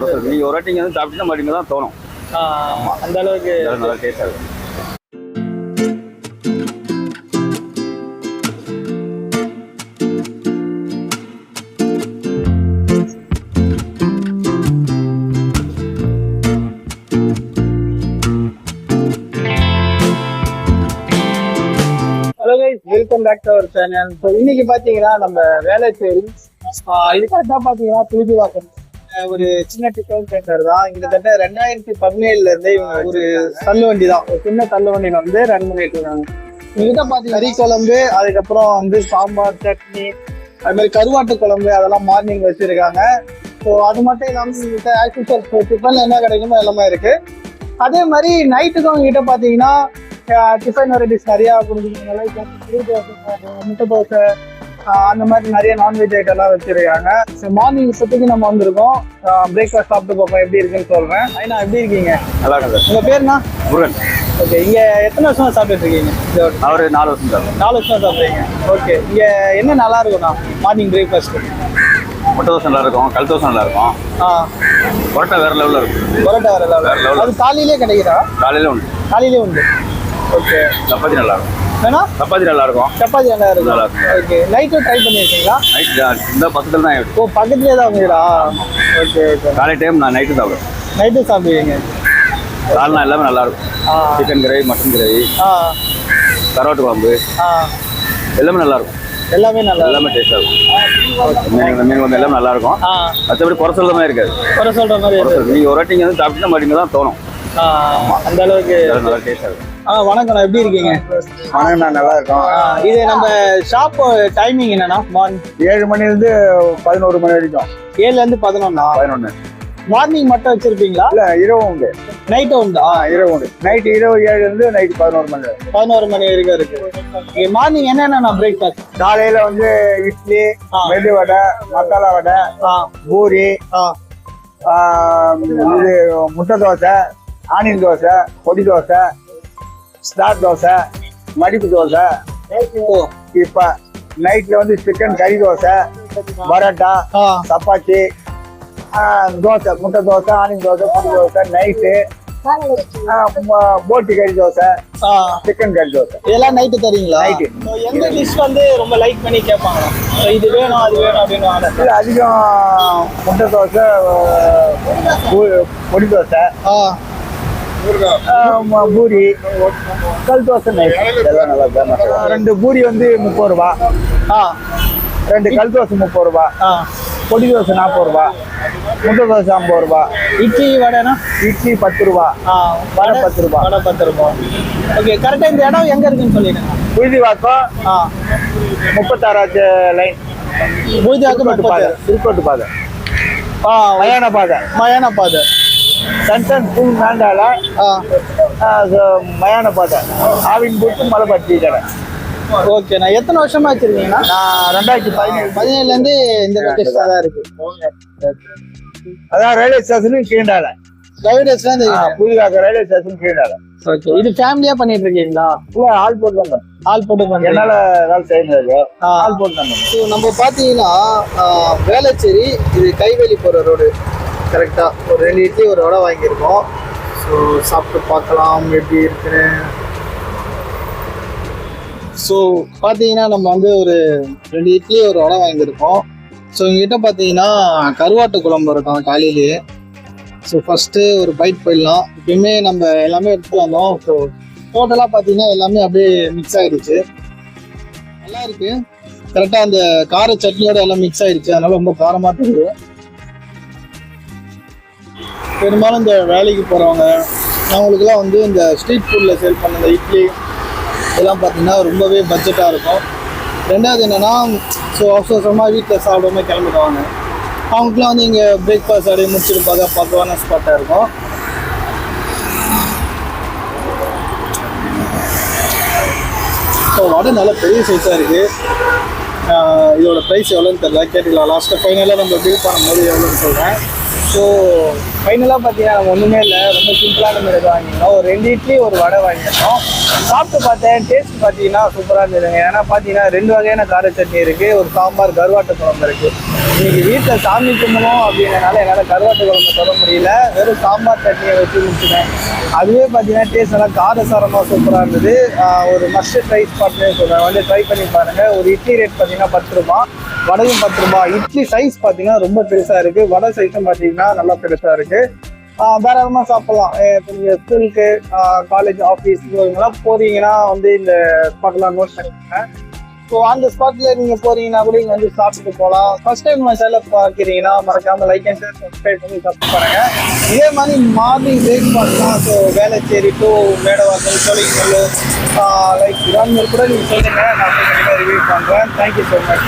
நீங்க ஒரு வாட்டி வந்து சாப்பிட்டீங்கன்னா மறுபடியும் தான் தோணும். அந்த அளவுக்கு நல்லா டேஸ்டாக இருக்கும் welcome back to our channel இன்னைக்கு பார்த்தீங்கன்னா நம்ம வேலைச்சேரி ஆஹ் இது கரெக்டாக பார்த்தீங்கன்னா திருப்பிவாக்கம் ஆஹ் ஒரு சின்ன டிஃபன் சென்டர் தான். கிட்டத்தட்ட ரெண்டாயிரத்தி பதினேழுல இருந்தே இவங்க ஒரு தள்ளு வண்டி தான். ஒரு சின்ன தள்ளு வண்டியில வந்து ரன் பண்ணிட்டு இருக்காங்க. இங்கிட்ட பார்த்தீங்கன்னா கறி குழம்பு அதுக்கப்புறம் வந்து சாம்பார் சட்னி அது மாதிரி கருவாட்டு குழம்பு அதெல்லாம் மார்னிங் வச்சிருக்காங்க. ஸோ அது மட்டும் இல்லாமல் இங்கிட்ட ஆக்சுவல் டிஃபன் என்ன கிடைக்குமோ எல்லாமே இருக்கு. அதே மாதிரி நைட்டுக்கும் அவங்க கிட்ட பார்த்தீங்கன்னா டிஃபன் வெரைட்டிஸ் நிறையா கொடுக்குறதுனால முட்டை தோசை அந்த மாதிரி நிறைய நான்வெஜ் ஐட்டம்லாம் வச்சிருக்காங்க. ஸோ மார்னிங் இப்போதைக்கு நம்ம வந்திருக்கோம். பிரேக்ஃபாஸ்ட் சாப்பிட்டு பார்ப்போம் எப்படி இருக்குன்னு சொல்றேன். ஐயா எப்படி இருக்கீங்க? நல்லா இருக்கும் சார். உங்க பேர்னா? முருகன். ஓகே இங்க எத்தனை வருஷமா சாப்பிட்டுட்டு இருக்கீங்க? ஒரு நாலு வருஷம் சார் நாலு வருஷமா சாப்பிட்றீங்க. ஓகே இங்க என்ன நல்லா இருக்கும்ண்ணா மார்னிங் பிரேக்ஃபாஸ்ட் முட்டை தோசை நல்லா இருக்கும் கல் தோசை நல்லா இருக்கும். ஆ. பரோட்டா வேற லெவலில் இருக்கும். பரோட்டா வேற level. அது காலையிலே கிடைக்குதா? காலையில உண்டு. காலையிலே உண்டு. ஓகே சப்பாத்தி நல்லா இருக்கும். வேணா? சப்பாத்தி நல்லா இருக்கும் சப்பாத்தி நல்லா இருக்கும் நல்லா இருக்கும். ஓகே நைட்டும் ட்ரை பண்ணியிருக்கீங்களா நைட் இந்த பக்கத்தில் தான். ஓ பக்கத்துலேயே தான் உங்களா ஓகே ஓகே காலை டைம் நான் நைட்டு சாப்பிடுவேன். நைட்டு சாப்பிடுவீங்க. காலைனா எல்லாமே நல்லா இருக்கும் சிக்கன் கிரேவி மட்டன் கிரேவி ஆ. கருவாட்டு குழம்பு. ஆ. எல்லாமே நல்லா இருக்கும் எல்லாமே நல்லா எல்லாமே டேஸ்டாக இருக்கும். மீன் மீன் வந்து எல்லாமே நல்லா இருக்கும் மற்றபடி குறை சொல்ல இருக்காது. குறை சொல்ற மாதிரி நீங்கள் ஒரு வாட்டி வந்து சாப்பிட்டீங்கன்னா மறுபடியும் தான் தோணும். அந்த அளவுக்கு நல்லா டேஸ்டாக இருக்கும். ஆ வணக்கம் எப்படி இருக்கீங்க? வணக்கம்ண்ணா நல்லா இருக்கும் இது நம்ம ஷாப் டைமிங் என்னன்னா மார்னிங் ஏழு மணிலேருந்து பதினோரு மணி வரைக்கும். ஏழுல இருந்து பதினொன்னா. பதினொன்று மார்னிங் மட்டும் வச்சிருப்பீங்களா? இல்லை இரவு உண்டு. நைட்டும் உண்டா? ஆ இரவு உண்டு. நைட்டு இரவு ஏழுலேருந்து நைட்டு பதினோரு மணி பதினோரு மணி வரைக்கும் இருக்கு. மார்னிங் என்னென்ன பிரேக்ஃபாஸ்ட் காலையில் வந்து இட்லி. மெது வடை மசாலா வடை ஆ. பூரி இது முட்டை தோசை ஆனியன் தோசை பொடி தோசை ஸ்டார் தோசை மடிப்பு தோசை இப்போ நைட்டில் வந்து சிக்கன் கறி தோசை பரோட்டா சப்பாத்தி தோசை முட்டை தோசை ஆனியன் தோசை பொடி தோசை நைட்டு போட்டி கறி தோசை சிக்கன் கறி தோசை. இதெல்லாம் நைட்டு தரீங்களா. So, எந்த டிஷ் வந்து ரொம்ப லைக் பண்ணி கேட்பாங்க இது வேணும் அது வேணும் அப்படின்னு இது அதிகம் முட்டை தோசை பொடி தோசை. பூரி. கல் தோசை நைட் எல்லாம் நல்லா ஃபேமஸ் ரெண்டு பூரி வந்து முப்பது ரூபா. ஆ ரெண்டு கல் தோசை முப்பது ரூபா. ஆ. பொடி தோசை நாற்பது ரூபா. முட்டை தோசை ஐம்பது ரூபா. இட்லி வடைனா இட்லி பத்து ரூபா. ஆ வடை பத்து ரூபா. வடை பத்து ரூபாய் ஓகே கரெக்டாக இந்த இடம் எங்க இருக்குன்னு சொல்லிடுங்க. புழுதிவாக்கம். ஆ. முப்பத்தாறாவது லைன் பூஜாக்கு திருக்கோட்டு பாதை திருக்கோட்டு பாதை ஆ மயான பாதை மயான பாதை சன்சன் ஆ, ச- மயான பாதை ஆவின் போட்டு மலை பட்டி கடை ஓகே நான் எத்தனை வருஷமா வச்சிருக்கீங்கன்னா நான் ரெண்டாயிரத்தி பதினேழு. பதினேழுல இருந்து இந்த லொகேஷன் தான் இருக்கு. அதான் ரயில்வே ஸ்டேஷனும் கீழால கைடன்ஸ்லாம் தெரியும் புதுகாக்க ரயில்வே ஸ்டேஷன் கீழால ஓகே இது ஃபேமிலியா பண்ணிட்டு இருக்கீங்களா இல்ல ஆள் போட்டு. ஆள் போட்டு பண்றீங்க. என்னால வேலை செய்ய முடியாது. ஆ. ஆள் போட்டு நம்ம பார்த்தீங்கன்னா ஆஹ், வேளச்சேரி இது கைவேலி போகிற ரோடு கரெக்டாக ஒரு ரெண்டு இட்லி ஒரு வடை வாங்கியிருக்கோம். ஸோ சாப்பிட்டு பார்க்கலாம் எப்படி இருக்குன்னு. ஸோ பார்த்தீங்கன்னா நம்ம வந்து ஒரு ரெண்டு இட்லி ஒரு வடை வாங்கியிருக்கோம். ஸோ எங்ககிட்ட பார்த்தீங்கன்னா கருவாட்டு குழம்பு இருக்கும் காலையிலேயே ஸோ ஃபஸ்ட்டு ஒரு பைட் போயிடலாம். எப்பயுமே நம்ம எல்லாமே எடுத்துகிட்டு வந்தோம். ஸோ டோட்டலாக பார்த்தீங்கன்னா எல்லாமே அப்படியே மிக்ஸ் ஆகிடுச்சு நல்லா இருக்குது கரெக்டாக அந்த கார சட்னியோட எல்லாம் மிக்ஸ் ஆகிடுச்சு அதனால் ரொம்ப காரமாக தெரியுது. பெரும்பாலும் இந்த வேலைக்கு போகிறவங்க அவங்களுக்குலாம் வந்து இந்த ஸ்ட்ரீட் ஃபுட்டில் சேல் பண்ண இந்த இட்லி இதெல்லாம் பார்த்திங்கன்னா ரொம்பவே பட்ஜெட்டாக இருக்கும். ரெண்டாவது என்னென்னா ஸோ அவசரமாக வீட்டில் சாப்பிடாம கிளம்பிடுவாங்க. அவங்களுக்குலாம் வந்து இங்கே பிரேக்ஃபாஸ்ட் அப்படியே முடிச்சிருப்பாங்க பார்த்தா ஸ்பாட்டாக இருக்கும். ஸோ வடை நல்ல பெரிய சைஸாக இருக்குது இதோட ப்ரைஸ் எவ்வளோன்னு தெரியல. கேட்டுக்கலாம். லாஸ்ட்டாக ஃபைனலாக நம்ம பில் பண்ணும்போது எவ்வளோன்னு சொல்கிறேன் ஸோ ஃபைனலாக பார்த்தீங்கன்னா நம்ம ஒன்றுமே இல்லை. ரொம்ப சிம்பிளான மாதிரி வாங்கியிருந்தோம். ஒரு ரெண்டு இட்லி ஒரு வடை வாங்கியிருந்தோம். சாப்பிட்டு பார்த்தேன். டேஸ்ட் பார்த்தீங்கன்னா சூப்பராக இருந்ததுங்க. ஏன்னா பார்த்தீங்கன்னா ரெண்டு வகையான கார சட்னி இருக்குது ஒரு சாம்பார் கருவாட்டு குழம்பு இருக்குது இன்னைக்கு வீட்டில் சாமி கும்பணும் அப்படின்றனால என்னால் கருவாட்டு குழம்பு தர முடியல. வெறும் சாம்பார் தண்ணியை வச்சு முடிச்சுட்டேன் அதுவே பார்த்தீங்கன்னா டேஸ்ட் நல்லா காரசாரமாக சூப்பராக இருந்தது. ஒரு மஸ்ட் ட்ரை ஸ்பாட்னே சொல்கிறேன் வந்து ட்ரை பண்ணி பாருங்கள் ஒரு இட்லி ரேட் பார்த்தீங்கன்னா பத்து ரூபா. வடகும் பத்து ரூபா. இட்லி சைஸ் பார்த்தீங்கன்னா ரொம்ப பெருசாக இருக்குது வடை சைஸும் பார்த்தீங்கன்னா நல்லா பெருசாக இருக்குது தாராளமாக சாப்பிட்லாம். நீங்கள் ஸ்கூலுக்கு காலேஜ் ஆஃபீஸ் போகிறீங்கன்னா போறீங்கன்னா வந்து இந்த ஸ்பாட்லாம் நோட் பண்ணிக்கோங்க. ஸோ அந்த ஸ்பாட்ல நீங்க போறீங்கன்னா கூட இங்க வந்து சாப்பிட்டு போகலாம் ஃபர்ஸ்ட் டைம் நம்ம சேனல் பார்க்குறீங்கன்னா மறக்காம லைக் அண்ட் ஷேர் சப்ஸ்கிரைப் பண்ணி சப்ஸ்கிரைப் பண்ணுங்க இதே மாதிரி morning பிரேக்ஃபாஸ்ட்லாம் so Velachery to Medavasal Sholinganallur like இதான் கூட நீங்க சொல்லுங்க. நான் கண்டிப்பாக ரிவ்யூ பண்றேன். Thank you so much